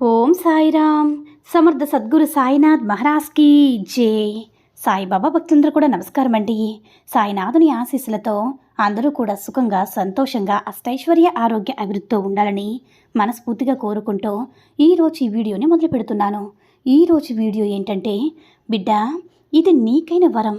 ఓం సాయిరామ్. సమర్థ సద్గురు సాయినాథ్ మహారాజ్కి జే. సాయిబాబా భక్తులందరూ కూడా నమస్కారం అండి. సాయినాథుని ఆశీస్సులతో అందరూ కూడా సుఖంగా సంతోషంగా అష్టైశ్వర్య ఆరోగ్య అభివృద్ధితో ఉండాలని మనస్ఫూర్తిగా కోరుకుంటూ ఈరోజు ఈ వీడియోని మొదలు పెడుతున్నాను ఈరోజు వీడియో ఏంటంటే బిడ్డ ఇది నీకైన వరం.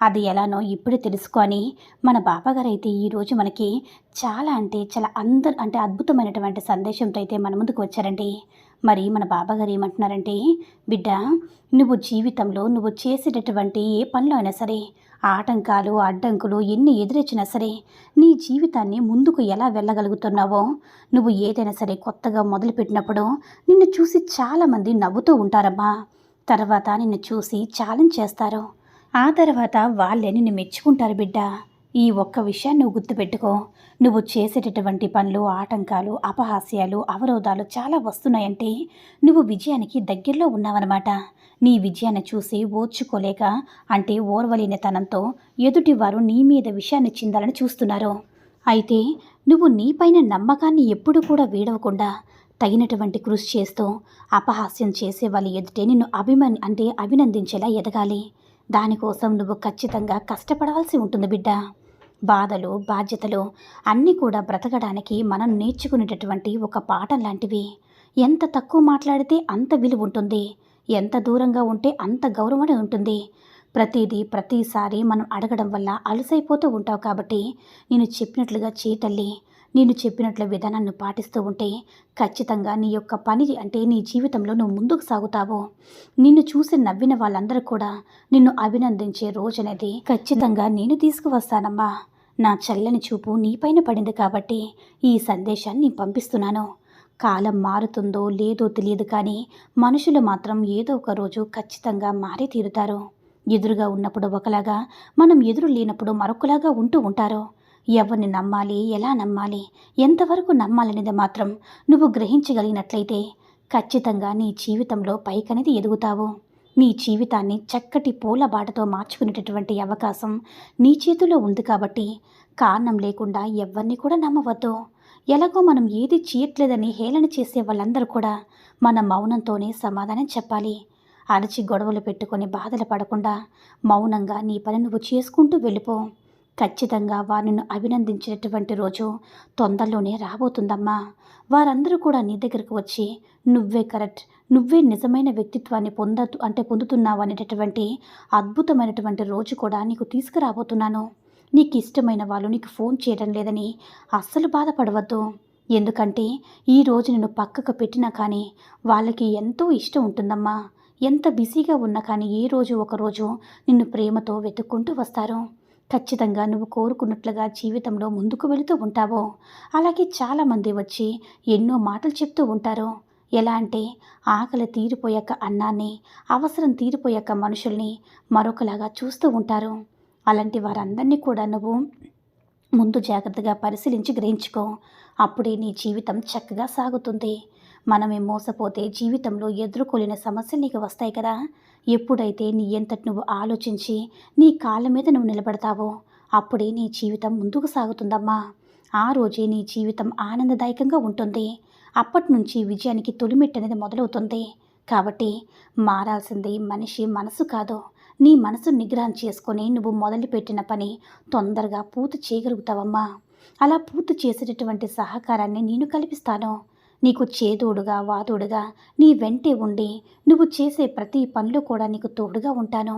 అది ఎలానో ఇప్పుడే తెలుసుకొని మన బాబాగారు అయితే ఈరోజు మనకి చాలా అంటే చాలా అందరు అంటే అద్భుతమైనటువంటి సందేశంతో అయితే మన ముందుకు వచ్చారండి. మరి మన బాబాగారు ఏమంటున్నారంటే బిడ్డ నువ్వు జీవితంలో నువ్వు చేసేటటువంటి ఏ పనిలో అయినా సరే ఆటంకాలు అడ్డంకులు ఎన్ని ఎదురొచ్చినా సరే నీ జీవితాన్ని ముందుకు ఎలా వెళ్ళగలుగుతున్నావో నువ్వు ఏదైనా సరే కొత్తగా మొదలుపెట్టినప్పుడు నిన్ను చూసి చాలామంది నవ్వుతూ ఉంటారమ్మా తర్వాత నిన్ను చూసి ఛాలెంజ్ చేస్తారు. ఆ తర్వాత వాళ్ళే నిన్ను మెచ్చుకుంటారు బిడ్డ. ఈ ఒక్క విషయాన్ని నువ్వు గుర్తుపెట్టుకో. నువ్వు చేసేటటువంటి పనులు ఆటంకాలు అపహాస్యాలు అవరోధాలు చాలా వస్తున్నాయంటే నువ్వు విజయానికి దగ్గరలో ఉన్నావన్నమాట. నీ విజయాన్ని చూసి ఓర్చుకోలేక అంటే ఓర్వలేనితనంతో ఎదుటివారు నీ మీద విషయాన్ని చిందాలని చూస్తున్నారు. అయితే నువ్వు నీపైన నమ్మకాన్ని ఎప్పుడు కూడా వీడవకుండా తగినటువంటి కృషి చేస్తూ అపహాస్యం చేసే వాళ్ళ ఎదుటే నిన్ను అభిమాని అంటే అభినందించేలా ఎదగాలి. దానికోసం నువ్వు ఖచ్చితంగా కష్టపడవలసి ఉంటుంది బిడ్డ. బాధలు బాధ్యతలు అన్నీ కూడా బ్రతకడానికి మనం నేర్చుకునేటటువంటి ఒక పాఠం లాంటివి. ఎంత తక్కువ మాట్లాడితే అంత విలువ ఉంటుంది. ఎంత దూరంగా ఉంటే అంత గౌరవం ఉంటుంది. ప్రతిదీ ప్రతిసారి మనం అడగడం వల్ల అలసైపోతూ ఉంటావు కాబట్టి నేను చెప్పినట్లుగా చేయటల్లి నేను చెప్పినట్ల విధానాన్ని పాటిస్తూ ఉంటే ఖచ్చితంగా నీ యొక్క పని అంటే నీ జీవితంలో నువ్వు ముందుకు సాగుతావు. నిన్ను చూసి నవ్విన వాళ్ళందరూ కూడా నిన్ను అభినందించే రోజనేది. ఖచ్చితంగా నేను తీసుకువస్తానమ్మా. నా చల్లని చూపు నీపైన పడింది కాబట్టి ఈ సందేశాన్ని పంపిస్తున్నాను. కాలం మారుతుందో లేదో తెలియదు కానీ మనుషులు మాత్రం ఏదో ఒక రోజు ఖచ్చితంగా మారి తీరుతారు. ఎదురుగా ఉన్నప్పుడు ఒకలాగా మనం ఎదురు లేనప్పుడు మరొకలాగా ఉంటూ ఉంటారు. ఎవరిని నమ్మాలి? ఎలా నమ్మాలి? ఎంతవరకు నమ్మాలనేది మాత్రం నువ్వు గ్రహించగలిగినట్లయితే ఖచ్చితంగా నీ జీవితంలో పైకనేది ఎదుగుతావు. నీ జీవితాన్ని చక్కటి పూల బాటతో మార్చుకునేటటువంటి అవకాశం నీ చేతిలో ఉంది కాబట్టి కారణం లేకుండా ఎవరిని కూడా నమ్మవద్దు. ఎలాగో మనం ఏది చేయట్లేదని హేళన చేసే వాళ్ళందరూ కూడా మన మౌనంతోనే సమాధానం చెప్పాలి. అరచి గొడవలు పెట్టుకొని బాధలు పడకుండా మౌనంగా నీ పని నువ్వు చేసుకుంటూ వెళ్ళిపో. ఖచ్చితంగా వారిని అభినందించినటువంటి రోజు తొందరలోనే రాబోతుందమ్మా. వారందరూ కూడా నీ దగ్గరకు వచ్చి నువ్వే కరెక్ట్ నువ్వే నిజమైన వ్యక్తిత్వాన్ని పొంద అంటే పొందుతున్నావు అనేటటువంటి అద్భుతమైనటువంటి రోజు కూడా నీకు తీసుకురాబోతున్నాను. నీకు ఇష్టమైన వాళ్ళు నీకు ఫోన్ చేయడం లేదని అస్సలు బాధపడవద్దు. ఎందుకంటే ఈ రోజు నేను పక్కకు పెట్టినా కానీ వాళ్ళకి ఎంతో ఇష్టం ఉంటుందమ్మా. ఎంత బిజీగా ఉన్నా కానీ ఏ రోజు ఒక రోజు నిన్ను ప్రేమతో వెతుక్కుంటూ వస్తారు. ఖచ్చితంగా నువ్వు కోరుకున్నట్లుగా జీవితంలో ముందుకు వెళుతూ ఉంటావో. అలాగే చాలామంది వచ్చి ఎన్నో మాటలు చెప్తూ ఉంటారు. ఎలా అంటే ఆకలి తీరిపోయాక అన్నాన్ని అవసరం తీరిపోయాక మనుషుల్ని మరొకలాగా చూస్తూ ఉంటారు. అలాంటి వారందరినీ కూడా నువ్వు ముందు జాగ్రత్తగా పరిశీలించి గ్రహించుకో. అప్పుడే నీ జీవితం చక్కగా సాగుతుంది. మనమే మోసపోతే జీవితంలో ఎదుర్కోలేని సమస్యలు నీకు వస్తాయి కదా. ఎప్పుడైతే నీ ఎంతటి నువ్వు ఆలోచించి నీ కాళ్ళ మీద నువ్వు నిలబడతావో అప్పుడే నీ జీవితం ముందుకు సాగుతుందమ్మా. ఆ రోజే నీ జీవితం ఆనందదాయకంగా ఉంటుంది. అప్పటి నుంచి విజయానికి తొలిమెట్టు అనేది మొదలవుతుంది. కాబట్టి మారాల్సింది మనిషి మనసు కాదు. నీ మనసు నిగ్రహం చేసుకొని నువ్వు మొదలుపెట్టిన పని తొందరగా పూర్తి చేయగలుగుతావమ్మా. అలా పూర్తి చేసేటటువంటి సహకారాన్ని నేను కల్పిస్తాను. నీకు చేదోడుగా వాదోడుగా నీ వెంటే ఉండి నువ్వు చేసే ప్రతి పనులు కూడా నీకు తోడుగా ఉంటాను.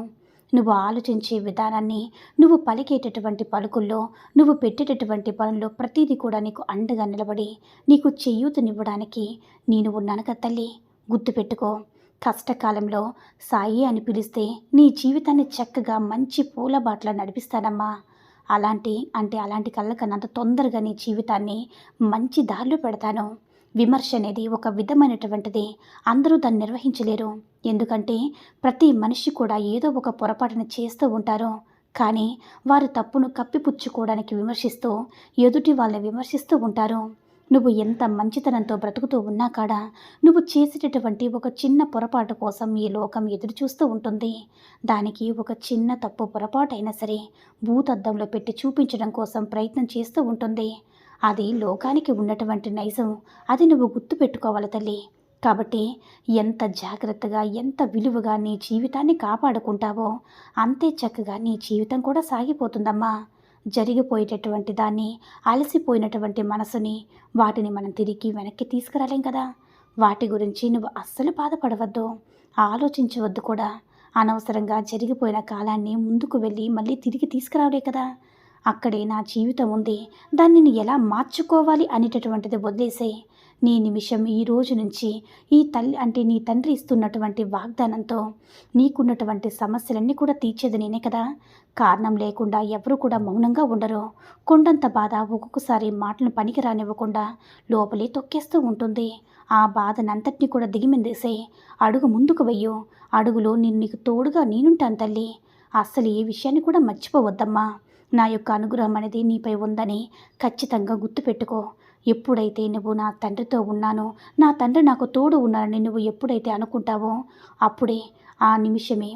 నువ్వు ఆలోచించే విధానాన్ని నువ్వు పలికేటటువంటి పలుకుల్లో నువ్వు పెట్టేటటువంటి పనుల్లో ప్రతిదీ కూడా నీకు అండగా నిలబడి నీకు చేయూతనివ్వడానికి నేను ఉన్నాను కదా తల్లి. గుర్తుపెట్టుకో కష్టకాలంలో సాయి అని పిలిస్తే నీ జీవితాన్ని చక్కగా మంచి పూల బాటలో నడిపిస్తానమ్మా. అలాంటి అంటే అలాంటి కళ్ళకన్నంత తొందరగా నీ జీవితాన్ని మంచి దారిలో పెడతాను. విమర్శ అనేది ఒక విధమైనటువంటిది. అందరూ దాన్ని నిర్వహించలేరు. ఎందుకంటే ప్రతి మనిషి కూడా ఏదో ఒక పొరపాటును చేస్తూ ఉంటారు. కానీ వారి తప్పును కప్పిపుచ్చుకోవడానికి విమర్శిస్తూ ఎదుటి వాళ్ళని విమర్శిస్తూ ఉంటారు. నువ్వు ఎంత మంచితనంతో బ్రతుకుతూ ఉన్నా కాడా నువ్వు చేసేటటువంటి ఒక చిన్న పొరపాటు కోసం ఈ లోకం ఎదురు చూస్తూ ఉంటుంది. దానికి ఒక చిన్న తప్పు పొరపాటు అయినా సరే భూతద్దంలో పెట్టి చూపించడం కోసం ప్రయత్నం చేస్తూ ఉంటుంది. అది లోకానికి ఉన్నటువంటి నైజం. అది నువ్వు గుర్తు పెట్టుకోవాలి తల్లి. కాబట్టి ఎంత జాగ్రత్తగా ఎంత విలువగా నీ జీవితాన్ని కాపాడుకుంటావో అంతే చక్కగా నీ జీవితం కూడా సాగిపోతుందమ్మా. జరిగిపోయేటటువంటి దాన్ని అలసిపోయినటువంటి మనసుని వాటిని మనం తిరిగి వెనక్కి తీసుకురాలేం కదా. వాటి గురించి నువ్వు అస్సలు బాధపడవద్దు. ఆలోచించవద్దు కూడా. అనవసరంగా జరిగిపోయిన కాలాన్ని ముందుకు వెళ్ళి మళ్ళీ తిరిగి తీసుకురావలే కదా. అక్కడే నా జీవితం ఉంది. దాన్ని నేను ఎలా మార్చుకోవాలి అనేటటువంటిది వదిలేసే. నీ నిమిషం ఈ రోజు నుంచి ఈ తల్లి అంటే నీ తండ్రి ఇస్తున్నటువంటి వాగ్దానంతో నీకున్నటువంటి సమస్యలన్నీ కూడా తీర్చేది నేనే కదా. కారణం లేకుండా ఎవరు కూడా మౌనంగా ఉండరు. కొండంత బాధ ఒక్కొక్కసారి మాటలు పనికి రానివ్వకుండా లోపలే తొక్కేస్తూ ఉంటుంది. ఆ బాధనంతటిని కూడా దిగిమిందేసే. అడుగు ముందుకు వెయ్యు. అడుగులో నేను నీకు తోడుగా నేనుంటాను తల్లి. అస్సలు ఏ విషయాన్ని కూడా మర్చిపోవద్దమ్మా. నా యొక్క అనుగ్రహం అనేది నీపై ఉందని ఖచ్చితంగా గుర్తుపెట్టుకో. ఎప్పుడైతే నువ్వు నా తండ్రితో ఉన్నానో నా తండ్రి నాకు తోడు ఉన్నానని నువ్వు ఎప్పుడైతే అనుకుంటావో అప్పుడే ఆ నిమిషమే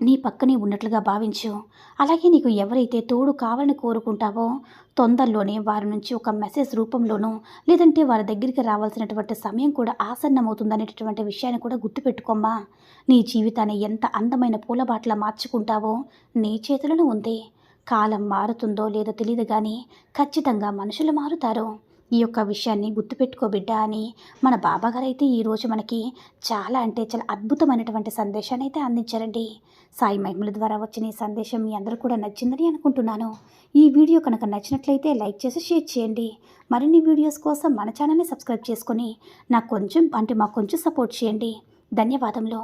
నీ పక్కనే ఉన్నట్లుగా భావించు. అలాగే నీకు ఎవరైతే తోడు కావాలని కోరుకుంటావో తొందరలోనే వారి నుంచి ఒక మెసేజ్ రూపంలోనూ లేదంటే వారి దగ్గరికి రావాల్సినటువంటి సమయం కూడా ఆసన్నమవుతుందనేటటువంటి విషయాన్ని కూడా గుర్తుపెట్టుకోమ్మా. నీ జీవితాన్ని ఎంత అందమైన పూలబాట్లా మార్చుకుంటావో నీ చేతులను ఉంది. కాలం మారుతుందో లేదో తెలియదు కానీ ఖచ్చితంగా మనుషులు మారుతారు. ఈ యొక్క విషయాన్ని గుర్తుపెట్టుకో బిడ్డ అని మన బాబాగారు అయితే ఈరోజు మనకి చాలా అంటే చాలా అద్భుతమైనటువంటి సందేశాన్ని అయితే అందించారండి. సాయి మహిమల ద్వారా వచ్చిన ఈ సందేశం మీ అందరూ కూడా నచ్చిందని అనుకుంటున్నాను. ఈ వీడియో కనుక నచ్చినట్లయితే లైక్ చేసి షేర్ చేయండి. మరిన్ని వీడియోస్ కోసం మన ఛానల్ని సబ్స్క్రైబ్ చేసుకొని నాకు కొంచెం అంటే మాకు కొంచెం సపోర్ట్ చేయండి. ధన్యవాదములు.